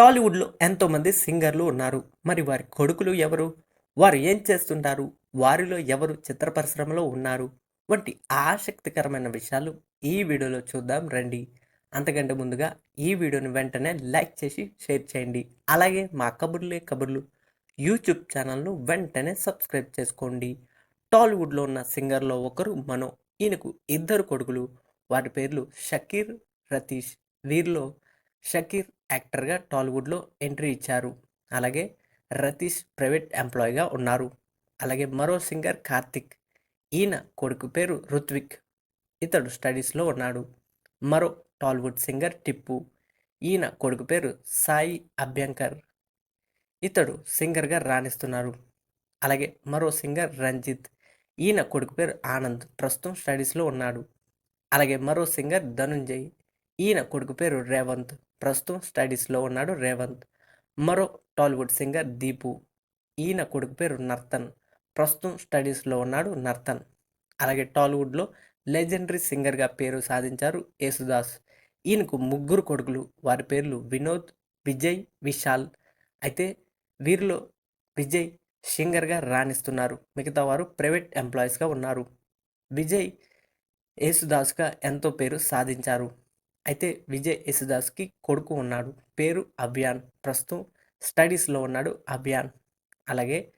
టాలీవుడ్లో ఎంతోమంది సింగర్లు ఉన్నారు. మరి వారి కొడుకులు ఎవరు? వారు ఏం చేస్తుంటారు? వారిలో ఎవరు చిత్ర పరిశ్రమలో ఉన్నారు? వంటి ఆసక్తికరమైన విషయాలు ఈ వీడియోలో చూద్దాం రండి. అంతకంటే ముందుగా ఈ వీడియోని వెంటనే లైక్ చేసి షేర్ చేయండి. అలాగే మా కబుర్లే కబుర్లు యూట్యూబ్ ఛానల్ను వెంటనే సబ్స్క్రైబ్ చేసుకోండి. టాలీవుడ్లో ఉన్న సింగర్లో ఒకరు మనో ఈయనకు ఇద్దరు కొడుకులు. వారి పేర్లు షకీర్ రతీష్. వీరిలో షకీర్ యాక్టర్గా టాలీవుడ్లో ఎంట్రీ ఇచ్చారు. అలాగే రతీష్ ప్రైవేట్ ఎంప్లాయీగా ఉన్నారు. అలాగే మరో సింగర్ కార్తిక్ ఈయన కొడుకు పేరు రుత్విక్ ఇతడు స్టడీస్లో ఉన్నాడు. మరో టాలీవుడ్ సింగర్ టిప్పు ఈయన కొడుకు పేరు సాయి అభ్యంకర్. ఇతడు సింగర్గా రాణిస్తున్నారు. అలాగే మరో సింగర్ రంజిత్ ఈయన కొడుకు పేరు ఆనంద్ ప్రస్తుతం స్టడీస్లో ఉన్నాడు. అలాగే మరో సింగర్ ధనుంజయ్ ఈయన కొడుకు పేరు రేవంత్. ప్రస్తుతం స్టడీస్లో ఉన్నాడు రేవంత్. మరో టాలీవుడ్ సింగర్ దీపు. ఈయన కొడుకు పేరు నర్తన్. ప్రస్తుతం స్టడీస్లో ఉన్నాడు నర్తన్. అలాగే టాలీవుడ్లో లెజెండరీ సింగర్గా పేరు సాధించారు యేసుదాస్. ఈయనకు ముగ్గురు కొడుకులు. వారి పేర్లు వినోద్ విజయ్ విశాల్. అయితే వీరిలో విజయ్ సింగర్గా రాణిస్తున్నారు. మిగతా వారు ప్రైవేట్ ఎంప్లాయీస్గా ఉన్నారు. విజయ్ యేసుదాస్గా ఎంతో పేరు సాధించారు. అయితే విజయ్ యేసుదాస్కి కొడుకు ఉన్నాడు. పేరు అభియాన్. ప్రస్తుతం స్టడీస్లో ఉన్నాడు అభియాన్. అలాగే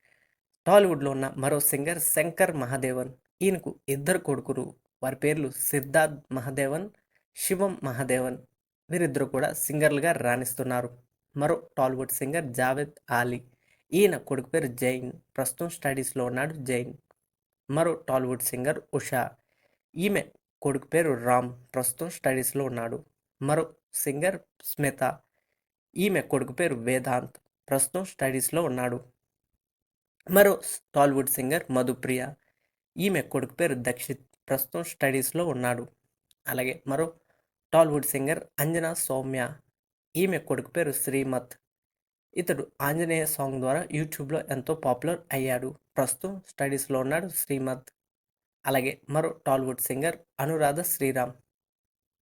టాలీవుడ్లో ఉన్న మరో సింగర్ శంకర్ మహాదేవన్. ఈయనకు ఇద్దరు కొడుకులు. వారి పేర్లు సిద్ధార్థ్ మహాదేవన్ శివం మహాదేవన్. వీరిద్దరు కూడా సింగర్లుగా రాణిస్తున్నారు. మరో టాలీవుడ్ సింగర్ జావేద్ ఆలీ ఈయన కొడుకు పేరు జైన్. ప్రస్తుతం స్టడీస్లో ఉన్నాడు జైన్. మరో టాలీవుడ్ సింగర్ ఉషా. ఈమె కొడుకు పేరు రామ్. ప్రస్తుతం స్టడీస్లో ఉన్నాడు. మరో సింగర్ స్మిత. ఈమె కొడుకు పేరు వేదాంత్. ప్రస్తుతం స్టడీస్లో ఉన్నాడు. మరో టాలీవుడ్ సింగర్ మధుప్రియ. ఈమె కొడుకు పేరు దక్షిత్. ప్రస్తుతం స్టడీస్లో ఉన్నాడు. అలాగే మరో టాలీవుడ్ సింగర్ అంజనా సౌమ్య. ఈమె కొడుకు పేరు శ్రీమత్. ఇతడు ఆంజనేయ సాంగ్ ద్వారా యూట్యూబ్లో ఎంతో పాపులర్ అయ్యాడు. ప్రస్తుతం స్టడీస్లో ఉన్నాడు శ్రీమత్. అలాగే మరో టాలీవుడ్ సింగర్ అనురాధ శ్రీరామ్.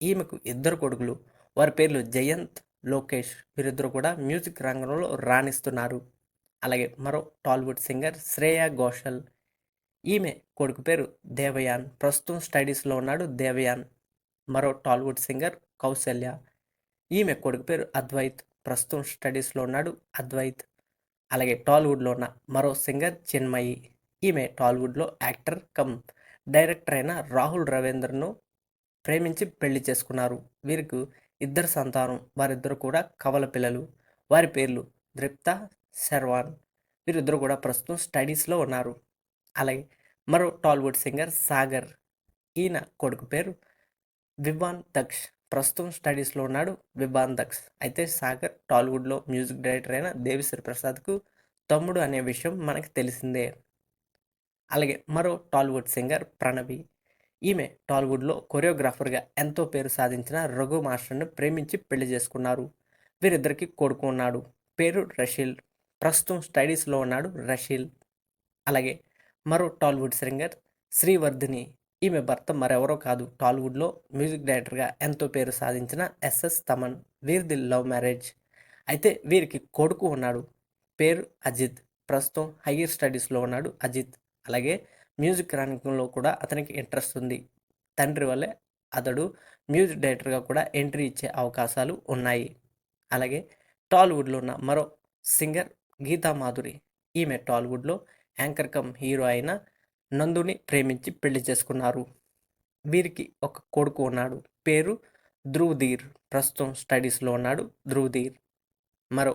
ఈమెకు ఇద్దరు కొడుకులు. వారి పేర్లు జయంత్ లోకేష్. వీరిద్దరు కూడా మ్యూజిక్ రంగంలో రాణిస్తున్నారు. అలాగే మరో టాలీవుడ్ సింగర్ శ్రేయా ఘోషల్. ఈమె కొడుకు పేరు దేవయాన్. ప్రస్తుతం స్టడీస్లో ఉన్నాడు దేవయాన్. మరో టాలీవుడ్ సింగర్ కౌశల్య. ఈమె కొడుకు పేరు అద్వైత్. ప్రస్తుతం స్టడీస్లో ఉన్నాడు అద్వైత్. అలాగే టాలీవుడ్లో ఉన్న మరో సింగర్ చిన్మయి. ఈమె టాలీవుడ్లో యాక్టర్ కమ్ డైరెక్టర్ అయిన రాహుల్ రవీంద్రను ప్రేమించి పెళ్ళి చేసుకున్నారు. వీరికి ఇద్దరు సంతానం వారిద్దరు కూడా కవల పిల్లలు. వారి పేర్లు ద్రిప్త శర్వాన్. వీరిద్దరు కూడా ప్రస్తుతం స్టడీస్లో ఉన్నారు. అలాగే మరో టాలీవుడ్ సింగర్ సాగర్. ఈయన కొడుకు పేరు వివాన్ దక్ష్. ప్రస్తుతం స్టడీస్లో ఉన్నాడు వివాన్ దక్ష్. అయితే సాగర్ టాలీవుడ్లో మ్యూజిక్ డైరెక్టర్ అయిన దేవిశ్రీ ప్రసాద్కు తమ్ముడు అనే విషయం మనకు తెలిసిందే. అలాగే మరో టాలీవుడ్ సింగర్ ప్రణవి. ఈమె టాలీవుడ్లో కొరియోగ్రాఫర్గా ఎంతో పేరు సాధించిన రఘు మాస్టర్ను ప్రేమించి పెళ్ళి చేసుకున్నారు. వీరిద్దరికి కొడుకు ఉన్నాడు. పేరు రషీల్. ప్రస్తుతం స్టడీస్లో ఉన్నాడు రషీల్. అలాగే మరో టాలీవుడ్ సింగర్ శ్రీవర్ధిని. ఈమె భర్త మరెవరో కాదు. టాలీవుడ్లో మ్యూజిక్ డైరెక్టర్గా ఎంతో పేరు సాధించిన ఎస్ఎస్ తమన్. వీరిది లవ్ మ్యారేజ్. అయితే వీరికి కొడుకు ఉన్నాడు. పేరు అజిత్. ప్రస్తుతం హయ్యర్ స్టడీస్లో ఉన్నాడు అజిత్. అలాగే మ్యూజిక్ రంగంలో కూడా అతనికి ఇంట్రెస్ట్ ఉంది. తండ్రి వల్లే అతడు మ్యూజిక్ డైరెక్టర్గా కూడా ఎంట్రీ ఇచ్చే అవకాశాలు ఉన్నాయి. అలాగే టాలీవుడ్లో ఉన్న మరో సింగర్ గీతా మాధురి ఈమె టాలీవుడ్లో యాంకర్ కమ్ హీరో అయిన నందుని ప్రేమించి పెళ్ళి చేసుకున్నారు. వీరికి ఒక కొడుకు ఉన్నాడు. పేరు ధ్రువధీర్. ప్రస్తుతం స్టడీస్లో ఉన్నాడు ధ్రువధీర్. మరో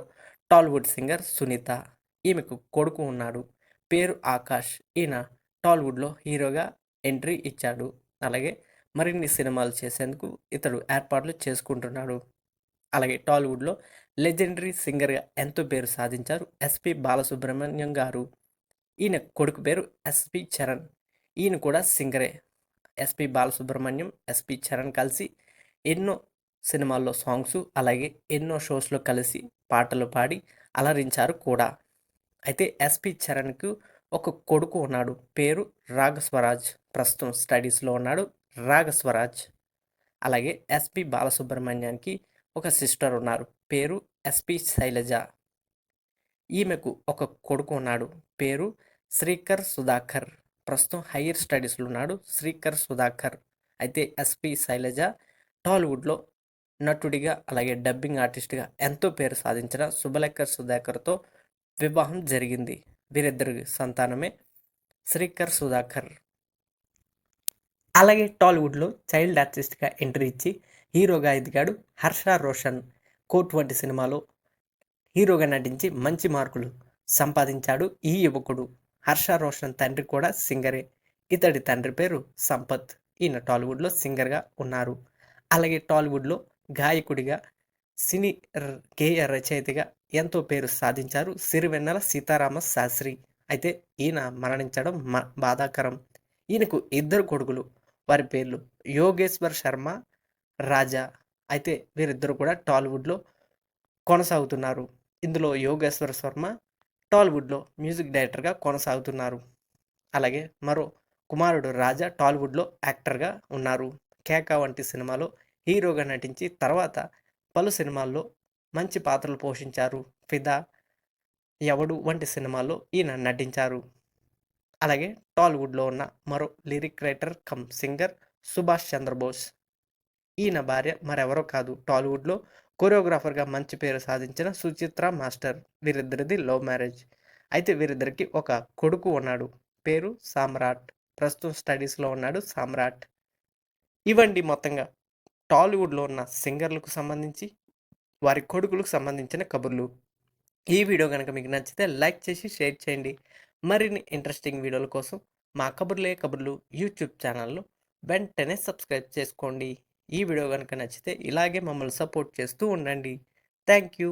టాలీవుడ్ సింగర్ సునీత. ఈమెకు కొడుకు ఉన్నాడు. పేరు ఆకాష్. ఈయన టాలీవుడ్లో హీరోగా ఎంట్రీ ఇచ్చాడు. అలాగే మరిన్ని సినిమాలు చేసేందుకు ఇతడు ఏర్పాట్లు చేసుకుంటున్నాడు. అలాగే టాలీవుడ్లో లెజెండరీ సింగర్గా ఎంతో పేరు సాధించారు ఎస్పి బాలసుబ్రహ్మణ్యం గారు. ఈయన కొడుకు పేరు ఎస్పి చరణ్. ఈయన కూడా సింగరే. S P Balasubrahmanyam S P Charan కలిసి ఎన్నో సినిమాల్లో సాంగ్స్ అలాగే ఎన్నో షోస్లో కలిసి పాటలు పాడి అలరించారు కూడా. అయితే ఎస్పి చరణ్కు ఒక కొడుకు ఉన్నాడు. పేరు రాగస్వరాజ్ ప్రస్తుతం స్టడీస్లో ఉన్నాడు రాగస్వరాజ్ అలాగే ఎస్పి బాలసుబ్రహ్మణ్యానికి ఒక సిస్టర్ ఉన్నారు. పేరు ఎస్పి శైలజ. ఈమెకు ఒక కొడుకు ఉన్నాడు. పేరు శ్రీకర్ సుధాకర్. ప్రస్తుతం హైయర్ స్టడీస్లో ఉన్నాడు శ్రీకర్ సుధాకర్. అయితే ఎస్పి శైలజ టాలీవుడ్లో నటుడిగా అలాగే డబ్బింగ్ ఆర్టిస్ట్గా ఎంతో పేరు సాధించిన శుభలేఖర్ సుధాకర్తో వివాహం జరిగింది. వీరిద్దరి సంతానమే శ్రీకర్ సుధాకర్. అలాగే టాలీవుడ్లో చైల్డ్ ఆర్టిస్ట్గా ఎంట్రీ ఇచ్చి హీరోగా ఎదిగాడు హర్ష రోషన్. కోట్ వంటి సినిమాలో హీరోగా నటించి మంచి మార్కులు సంపాదించాడు ఈ యువకుడు. హర్ష రోషన్ తండ్రి కూడా సింగరే. ఇతడి తండ్రి పేరు సంపత్. ఈయన టాలీవుడ్లో సింగర్గా ఉన్నారు. అలాగే టాలీవుడ్లో గాయకుడిగా సినీ గేయ రచయితగా ఎంతో పేరు సాధించారు సిరివెన్నెల సీతారామ శాస్త్రి. అయితే ఈయన మరణించడం మ- బాధాకరం. ఈయనకు ఇద్దరు కొడుకులు. వారి పేర్లు యోగేశ్వర్ శర్మ రాజా. అయితే వీరిద్దరు కూడా టాలీవుడ్లో కొనసాగుతున్నారు. ఇందులో యోగేశ్వర్ శర్మ టాలీవుడ్లో మ్యూజిక్ డైరెక్టర్గా కొనసాగుతున్నారు. అలాగే మరో కుమారుడు రాజా టాలీవుడ్లో యాక్టర్గా ఉన్నారు. కేకా వంటి సినిమాలో హీరోగా నటించి తర్వాత పలు సినిమాల్లో మంచి పాత్రలు పోషించారు. ఫిదా ఎవడు వంటి సినిమాల్లో ఈయన నటించారు. అలాగే టాలీవుడ్లో ఉన్న మరో lyric writer come singer Subhash Chandrabose. ఈయన భార్య మరెవరో కాదు. టాలీవుడ్లో కొరియోగ్రాఫర్గా మంచి పేరు సాధించిన సుచిత్ర మాస్టర్ వీరిద్దరిది లవ్ మ్యారేజ్. అయితే వీరిద్దరికి ఒక కొడుకు ఉన్నాడు. పేరు సామ్రాట్. ప్రస్తుతం స్టడీస్లో ఉన్నాడు సామ్రాట్. ఇవండి మొత్తంగా టాలీవుడ్లో ఉన్న సింగర్లకు సంబంధించి వారి కొడుకులకు సంబంధించిన కబుర్లు. ఈ వీడియో కనుక మీకు నచ్చితే లైక్ చేసి షేర్ చేయండి. మరిన్ని ఇంట్రెస్టింగ్ వీడియోల కోసం మా కబుర్లే కబుర్లు యూట్యూబ్ ఛానల్లో వెంటనే సబ్స్క్రైబ్ చేసుకోండి. ఈ వీడియో కనుక నచ్చితే ఇలాగే మమ్మల్ని సపోర్ట్ చేస్తూ ఉండండి. Thank you